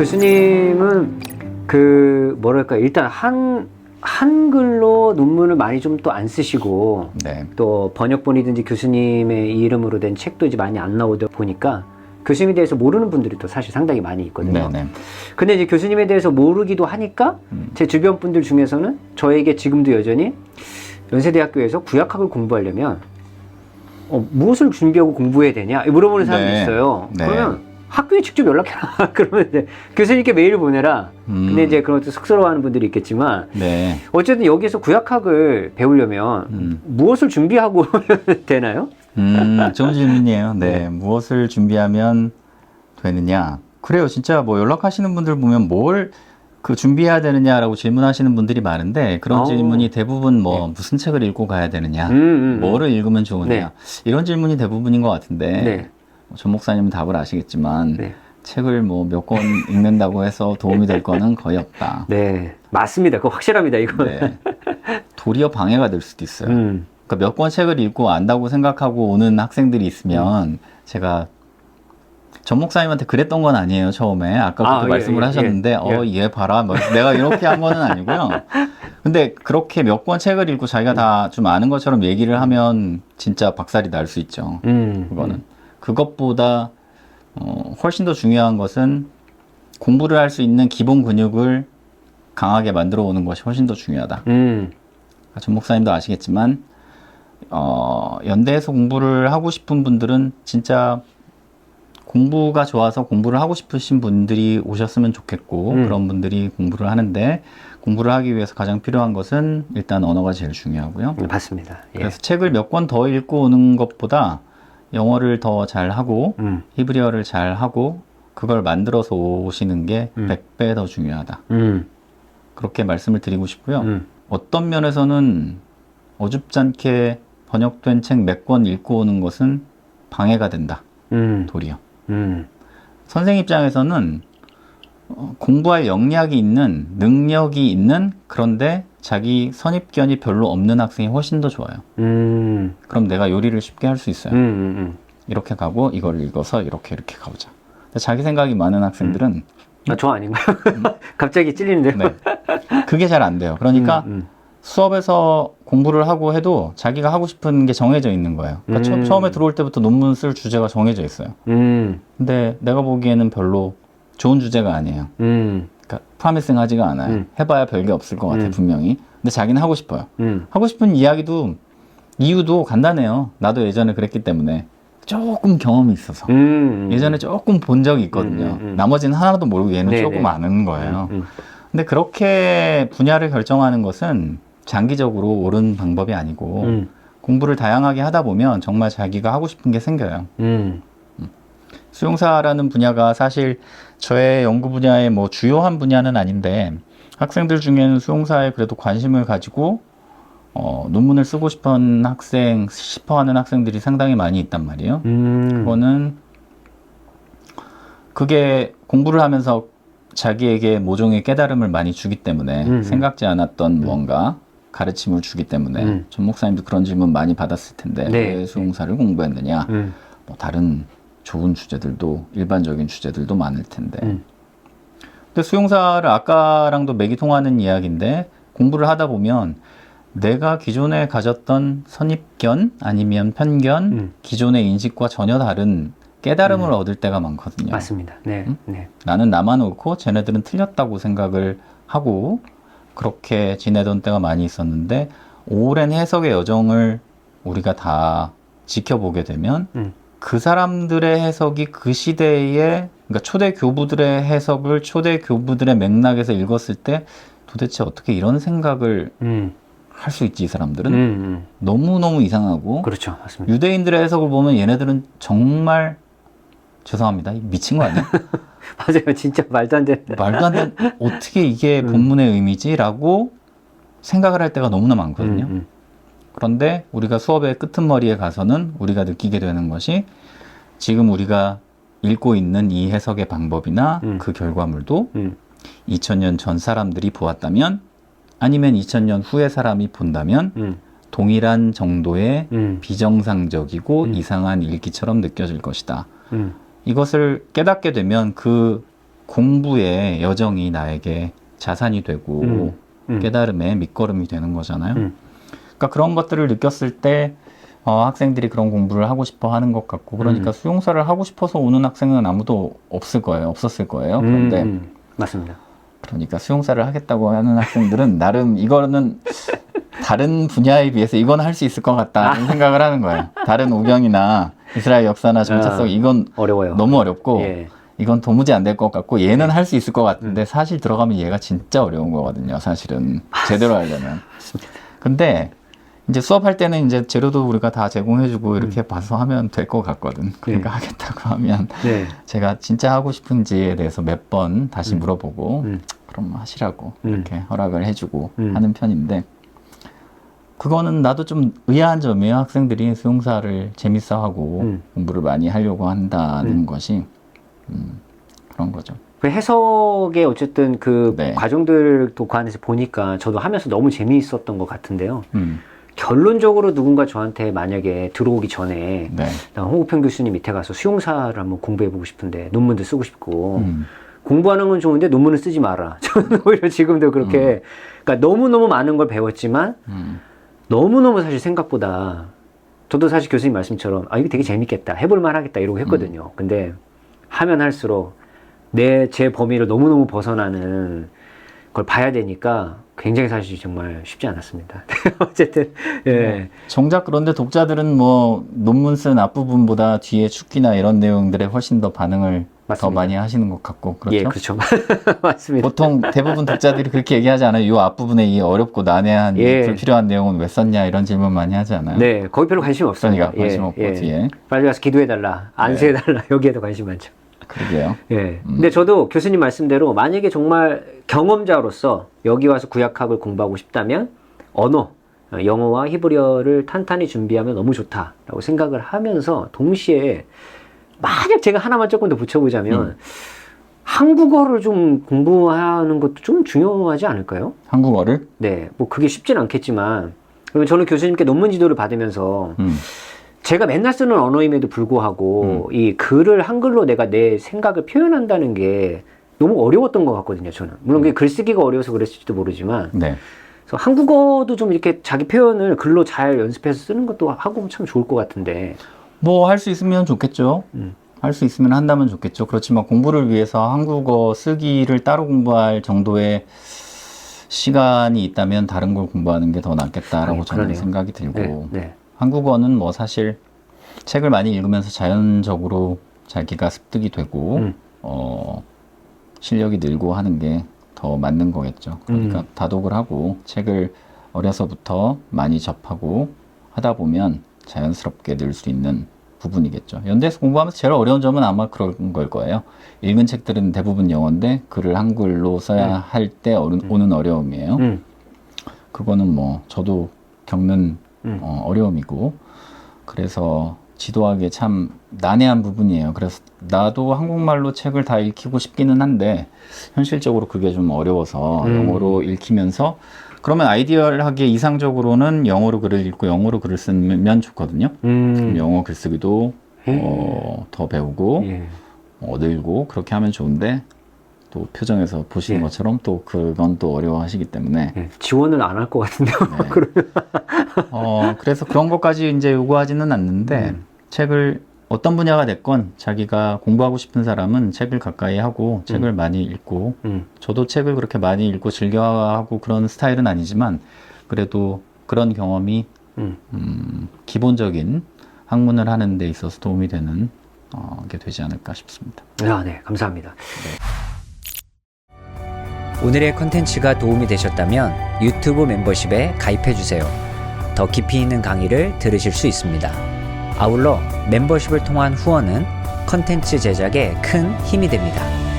교수님은 그 뭐랄까 일단 한 한글로 논문을 많이 좀 또 안 쓰시고 네. 또 번역본이든지 교수님의 이름으로 된 책도 이제 많이 안 나오다 보니까 교수님에 대해서 모르는 분들이 또 사실 상당히 많이 있거든요. 네네. 근데 이제 교수님에 대해서 모르기도 하니까 음. 제 주변 분들 중에서는 저에게 지금도 여전히 연세대학교에서 구약학을 공부하려면 어, 무엇을 준비하고 공부해야 되냐 물어보는 사람도 네. 있어요. 네. 그러면 학교에 직접 연락해라. 그러면 이제 교수님께 메일 보내라. 음. 근데 이제 그런 것도 쑥스러워하는 분들이 있겠지만 네. 어쨌든 여기서 구약학을 배우려면 음. 무엇을 준비하고 되나요? 음, 좋은 질문이에요. 네. 무엇을 준비하면 되느냐? 그래요. 진짜 뭐 연락하시는 분들 보면 뭘 그 준비해야 되느냐라고 질문하시는 분들이 많은데 그런 어. 질문이 대부분 뭐 무슨 책을 읽고 가야 되느냐? 음, 음. 뭐를 읽으면 좋으냐? 네. 이런 질문이 대부분인 것 같은데 네. 뭐전 목사님은 답을 아시겠지만 네. 책을 뭐 몇 권 읽는다고 해서 도움이 될 거는 거의 없다. 네. 맞습니다. 그거 확실합니다. 이거. 네. 도리어 방해가 될 수도 있어요. 음. 그러니까 몇 권 책을 읽고 안다고 생각하고 오는 학생들이 있으면 제가 전 목사님한테 그랬던 건 아니에요 처음에 아까부터 아, 예, 말씀을 예, 하셨는데 예, 어얘 봐라 뭐 내가 이렇게 한 거는 아니고요 근데 그렇게 몇 권 책을 읽고 자기가 다좀 아는 것처럼 얘기를 하면 진짜 박살이 날 수 있죠 음. 그거는 그것보다 어, 훨씬 더 중요한 것은 공부를 할 수 있는 기본 근육을 강하게 만들어 오는 것이 훨씬 더 중요하다 음. 전 목사님도 아시겠지만 어, 연대에서 공부를 하고 싶은 분들은 진짜 공부가 좋아서 공부를 하고 싶으신 분들이 오셨으면 좋겠고 음. 그런 분들이 공부를 하는데 공부를 하기 위해서 가장 필요한 것은 일단 언어가 제일 중요하고요. 음, 맞습니다. 예. 그래서 책을 몇 권 더 읽고 오는 것보다 영어를 더 잘하고 음. 히브리어를 잘하고 그걸 만들어서 오시는 게 음. 100배 더 중요하다. 음. 그렇게 말씀을 드리고 싶고요. 음. 어떤 면에서는 어줍잖게 번역된 책 몇 권 읽고 오는 것은 방해가 된다. 음. 도리어. 음. 선생 입장에서는 어, 공부할 역량이 있는 능력이 있는 그런데 자기 선입견이 별로 없는 학생이 훨씬 더 좋아요. 음. 그럼 내가 요리를 쉽게 할 수 있어요. 음. 음. 이렇게 가고 이걸 읽어서 이렇게 이렇게 가보자. 자기 생각이 많은 학생들은 아, 저 아닌가요? 갑자기 찔리는데요. 네. 그게 잘 안 돼요. 그러니까 음, 수업에서 공부를 하고 해도 자기가 하고 싶은 게 정해져 있는 거예요. 그러니까 처- 음. 처 음에 들어올 때부터 논문 쓸 주제가 정해져 있어요. 음. 근데 내가 보기에는 별로 좋은 주제가 아니에요. 음. 그러니까 프라미싱 하지가 않아요. 음. 해봐야 별게 없을 것 같아요, 음. 분명히. 근데 자기는 하고 싶어요. 음. 하고 싶은 이야기도 이유도 간단해요. 나도 예전에 그랬기 때문에 조금 경험이 있어서 음. 예전에 조금 본 적이 있거든요. 음, 음, 음. 나머지는 하나도 모르고 얘는 네네. 조금 아는 거예요. 음. 근데 그렇게 분야를 결정하는 것은 장기적으로 옳은 방법이 아니고 음. 공부를 다양하게 하다 보면 정말 자기가 하고 싶은 게 생겨요. 음. 수용사라는 분야가 사실 저의 연구 분야의 뭐 주요한 분야는 아닌데 학생들 중에는 수용사에 그래도 관심을 가지고 어, 논문을 쓰고 싶은 학생, 싶어 하는 학생들이 상당히 많이 있단 말이에요. 음. 그거는 그게 공부를 하면서 자기에게 모종의 깨달음을 많이 주기 때문에 음, 음. 생각지 않았던 뭔가 가르침을 주기 때문에 음. 전 목사님도 그런 질문 많이 받았을 텐데 네. 왜 수용사를 공부했느냐 음. 뭐 다른 좋은 주제들도 일반적인 주제들도 많을 텐데 음. 근데 수용사를 아까랑도 맥이 통하는 이야기인데 공부를 하다 보면 내가 기존에 가졌던 선입견 아니면 편견 음. 기존의 인식과 전혀 다른 깨달음을 얻을 때가 많거든요. 맞습니다. 네. 음? 네. 나는 나만 옳고 쟤네들은 틀렸다고 생각을 하고 그렇게 지내던 때가 많이 있었는데 오랜 해석의 여정을 우리가 다 지켜보게 되면 음. 그 사람들의 해석이 그 시대의 그러니까 초대 교부들의 해석을 초대 교부들의 맥락에서 읽었을 때 도대체 어떻게 이런 생각을 음. 할 수 있지 이 사람들은 음. 음. 너무 너무 이상하고 그렇죠. 맞습니다. 유대인들의 해석을 보면 얘네들은 정말 죄송합니다 미친 거 아니야? 맞아요. 진짜 말도 안 되는. 말도 안 되는 어떻게 이게 음. 본문의 의미지라고 생각을 할 때가 너무나 많거든요. 음. 그런데 우리가 수업의 끄트머리에 가서는 우리가 느끼게 되는 것이 지금 우리가 읽고 있는 이 해석의 방법이나 음. 그 결과물도 음. 2000년 전 사람들이 보았다면 아니면 2000년 후의 사람이 본다면 음. 동일한 정도의 음. 비정상적이고 음. 이상한 읽기처럼 느껴질 것이다. 음. 이것을 깨닫게 되면 그 공부의 여정이 나에게 자산이 되고 음, 음. 깨달음의 밑거름이 되는 거잖아요. 음. 그러니까 그런 것들을 느꼈을 때 어, 학생들이 그런 공부를 하고 싶어 하는 것 같고 그러니까 음. 수용사를 하고 싶어서 오는 학생은 아무도 없을 거예요. 없었을 거예요. 그런데 음, 음. 맞습니다. 그러니까 수용사를 하겠다고 하는 학생들은 나름 이거는 다른 분야에 비해서 이건 할 수 있을 것 같다는 생각을 하는 거예요. 다른 우경이나 이스라엘 역사나 정체성 아, 이건 어려워요. 너무 어렵고 예. 이건 도무지 안 될 것 같고 얘는 할 수 있을 것 같은데 사실 들어가면 얘가 진짜 어려운 거거든요. 사실은 제대로 하려면. 근데 이제 수업할 때는 이제 재료도 우리가 다 제공해주고 이렇게 봐서 하면 될 것 같거든. 그러니까 하겠다고 하면 네. 제가 진짜 하고 싶은지에 대해서 몇 번 다시 물어보고 음. 그럼 하시라고 음. 이렇게 허락을 해주고 음. 하는 편인데 그거는 나도 좀 의아한 점이에요. 학생들이 수용사를 재밌어하고 음. 공부를 많이 하려고 한다는 음. 것이 음, 그런 거죠. 그 해석의 어쨌든 그 네. 과정들도 그 안에서 보니까 저도 하면서 너무 재미있었던 것 같은데요. 음, 결론적으로 누군가 저한테 만약에 들어오기 전에 네. 나 홍국평 교수님 밑에 가서 수용사를 한번 공부해보고 싶은데 논문도 쓰고 싶고 음, 공부하는 건 좋은데 논문을 쓰지 마라. 저는 오히려 지금도 그렇게 그러니까 너무 너무 많은 걸 배웠지만 음, 너무 너무 사실 생각보다 저도 사실 교수님 말씀처럼 아 이거 되게 재밌겠다. 해볼 만 하겠다 이러고 했거든요. 근데 하면 할수록 내 제 범위를 너무 너무 벗어나는 걸 봐야 되니까 굉장히 사실 정말 쉽지 않았습니다 어쨌든 예 정작 그런데 독자들은 뭐 논문 쓴 앞부분보다 뒤에 축기나 이런 내용들에 훨씬 더 반응을 더 맞습니다. 많이 하시는 것 같고 그렇죠? 예, 그렇죠 맞습니다 보통 대부분 독자들이 그렇게 얘기하지 않아요. 이 앞부분에 이 어렵고 난해한 예. 불필요한 내용은 왜 썼냐 이런 질문 많이 하지 않아요. 네 거기 별로 관심이 없습니다 그러니까 관심 없고 예, 예. 뒤에 빨리 가서 기도해 달라 안수해 달라 여기에도 관심 많죠 그러게요. 예. 근데 저도 교수님 말씀대로 만약에 정말 경험자로서 여기 와서 구약학을 공부하고 싶다면 언어, 어, 영어와 히브리어를 탄탄히 준비하면 너무 좋다라고 생각을 하면서 동시에 만약 제가 하나만 조금 더 붙여보자면 한국어를 좀 공부하는 것도 좀 중요하지 않을까요? 한국어를 네, 뭐 그게 쉽지는 않겠지만 그리고 저는 교수님께 논문 지도를 받으면서 음, 제가 맨날 쓰는 언어임에도 불구하고 이 글을 한글로 내가 내 생각을 표현한다는 게 너무 어려웠던 것 같거든요, 저는. 물론 그게 글쓰기가 어려워서 그랬을지도 모르지만. 네. 그래서 한국어도 좀 이렇게 자기 표현을 글로 잘 연습해서 쓰는 것도 하고 참 좋을 것 같은데. 뭐 할 수 있으면 좋겠죠. 음. 할수 있으면 한다면 좋겠죠. 그렇지만 공부를 위해서 한국어 쓰기를 따로 공부할 정도의 시간이 있다면 다른 걸 공부하는 게 더 낫겠다라고 아니, 저는. 생각이 들고 네, 네. 한국어는 뭐 사실 책을 많이 읽으면서 자연적으로 자기가 습득이 되고 음. 어, 실력이 늘고 하는 게 더 맞는 거겠죠. 그러니까 음. 다독을 하고 책을 어려서부터 많이 접하고 하다 보면 자연스럽게 늘 수 있는 부분이겠죠. 연대에서 공부하면서 제일 어려운 점은 아마 그런 걸 거예요. 읽은 책들은 대부분 영어인데 글을 한글로 써야 음. 할때 오는 어려움이에요. 음, 그거는 뭐 저도 겪는 음. 어, 어려움이고 그래서 지도하기에 참 난해한 부분이에요. 그래서 나도 한국말로 책을 다 읽히고 싶기는 한데 현실적으로 그게 좀 어려워서 음. 영어로 읽히면서 그러면 아이디얼하게 이상적으로는 영어로 글을 읽고 영어로 글을 쓰면 좋거든요. 음. 영어 글쓰기도 음. 어, 더 배우고 예. 어, 늘고 그렇게 하면 좋은데 또 표정에서 보시는 예. 것처럼 또 그건 또 어려워하시기 때문에 예. 지원을 안 할 것 같은데요. 네. 어, 그래서 그런 것까지 이제 요구하지는 않는데 음. 책을 어떤 분야가 됐건 자기가 공부하고 싶은 사람은 책을 가까이 하고 책을 많이 읽고 음. 저도 책을 그렇게 많이 읽고 즐겨하고 그런 스타일은 아니지만 그래도 그런 경험이 음. 음, 기본적인 학문을 하는 데 있어서 도움이 되는 어, 게 되지 않을까 싶습니다. 아, 네. 감사합니다. 오늘의 컨텐츠가 도움이 되셨다면 유튜브 멤버십에 가입해주세요. 더 깊이 있는 강의를 들으실 수 있습니다. 아울러 멤버십을 통한 후원은 컨텐츠 제작에 큰 힘이 됩니다.